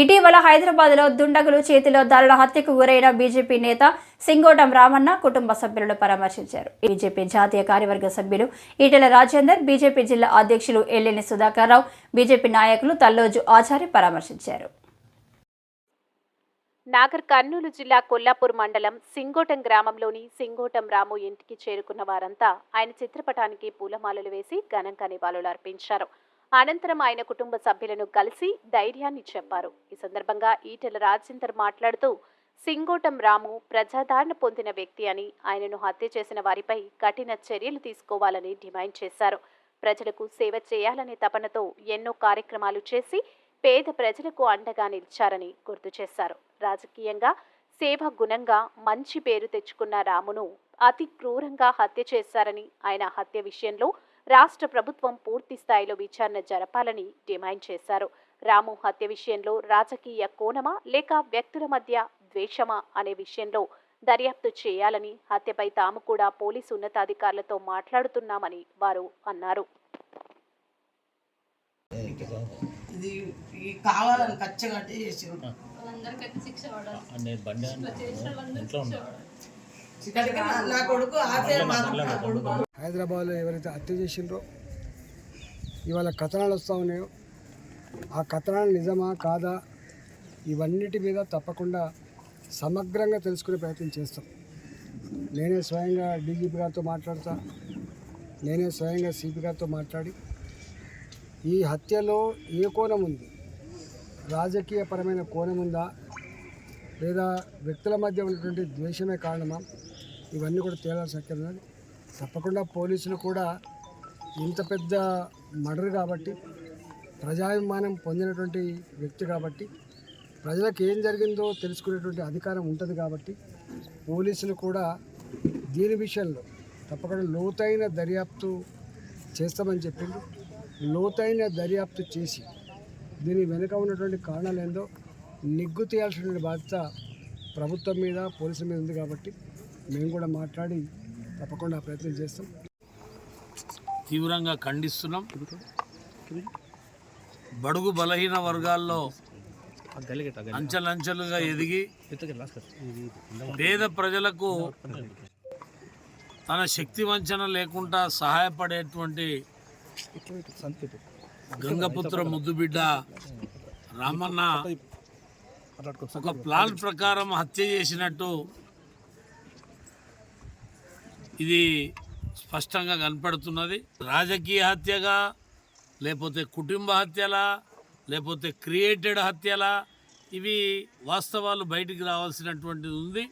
ఇటీవల హైదరాబాద్లో దుండగులు చేతిలో దారుల హత్యకు గురైన బీజేపీ నేత సింగోటం రామన్న కుటుంబ సభ్యులను పరామర్శించారు. బీజేపీ జాతీయ కార్యవర్గ సభ్యులు ఈటెల రాజేందర్ బీజేపీ జిల్లా అధ్యక్షులు ఎల్లేని సుధాకర్రావు బీజేపీ నాయకులు తల్లోజు ఆచారి పరామర్శించారు. నాగర్ కర్నూలు జిల్లా కొల్లాపూర్ మండలం సింగోటం గ్రామంలోని సింగోటం రాము ఇంటికి చేరుకున్న వారంతా ఆయన చిత్రపటానికి పూలమాలలు వేసి ఘనంగా నివాళులు అర్పించారు అనంతరం ఆయన కుటుంబ సభ్యులను కలిసి ధైర్యాన్ని చెప్పారు. ఈ సందర్భంగా ఈటెల రాజేందర్ మాట్లాడుతూ సింగోటం రాము ప్రజాదరణ పొందిన వ్యక్తి అని ఆయనను హత్య చేసిన వారిపై కఠిన చర్యలు తీసుకోవాలని డిమాండ్ చేశారు. ప్రజలకు సేవ చేయాలనే తపనతో ఎన్నో కార్యక్రమాలు చేసి పేద ప్రజలకు అండగా నిలిచారని గుర్తు చేశారు. రాజకీయంగా సేవ గుణంగా మంచి పేరు తెచ్చుకున్న రామును అతి క్రూరంగా హత్య చేశారని ఆయన హత్య విషయంలో రాష్ట్ర ప్రభుత్వం పూర్తి స్థాయిలో విచారణ జరపాలని డిమాండ్ చేశారు. రాము హత్య విషయంలో రాజకీయ కోణమా లేక వ్యక్తుల మధ్య ద్వేషమా అనే విషయంలో దర్యాప్తు చేయాలని హత్యపై తాము కూడా పోలీసు ఉన్నతాధికారులతో మాట్లాడుతున్నామని వారు అన్నారు. ఇది కావాలని కచ్చగట్టి కొడుకు ఆఫీర్ నా కొడుకు హైదరాబాద్లో ఎవరైతే హత్య చేసిండ్రో ఇవాళ కథనాలు వస్తూ ఉన్నాయో ఆ కథనాలు నిజమా కాదా ఇవన్నిటి మీద తప్పకుండా సమగ్రంగా తెలుసుకునే ప్రయత్నం చేస్తాం. నేనే స్వయంగా డీజీపీ గారితో మాట్లాడతా నేనే స్వయంగా సిపి గారితో మాట్లాడి ఈ హత్యలో ఏ కోణం ఉంది? రాజకీయపరమైన కోణం ఉందా? లేదా వ్యక్తుల మధ్య ఉన్నటువంటి ద్వేషమే కారణమా? ఇవన్నీ కూడా తేలాల్సి అక్కర్లేదు తప్పకుండా పోలీసులు కూడా ఇంత పెద్ద మర్డర్ కాబట్టి ప్రజాభిమానం పొందినటువంటి వ్యక్తి కాబట్టి ప్రజలకు ఏం జరిగిందో తెలుసుకునేటువంటి అధికారం ఉంటుంది కాబట్టి పోలీసులు కూడా దీని విషయంలో తప్పకుండా లోతైన దర్యాప్తు చేస్తామని చెప్పిండు లోతైన దర్యాప్తు చేసి దీని వెనుక ఉన్నటువంటి కారణాలు ఏందో నిగ్గు తీయాల్సినటువంటి బాధ్యత ప్రభుత్వం మీద పోలీసుల మీద ఉంది కాబట్టి మేము కూడా మాట్లాడి తప్పకుండా ప్రయత్నం చేస్తాం. తీవ్రంగా ఖండిస్తున్నాం. బడుగు బలహీన వర్గాల్లో అంచెలంచెలుగా ఎదిగి పేద ప్రజలకు తన శక్తి వంచన లేకుండా సహాయపడేటువంటి గంగపుత్ర ముద్దుబిడ్డ రామన్న ఒక ప్లాన్ ప్రకారం హత్య చేసినట్టు ఇది స్పష్టంగా కనపడుతున్నది. రాజకీయ హత్యగా లేకపోతే కుటుంబ హత్యలా లేకపోతే క్రియేటెడ్ హత్యలా ఇవి వాస్తవాలు బయటికి రావాల్సినటువంటిది ఉంది.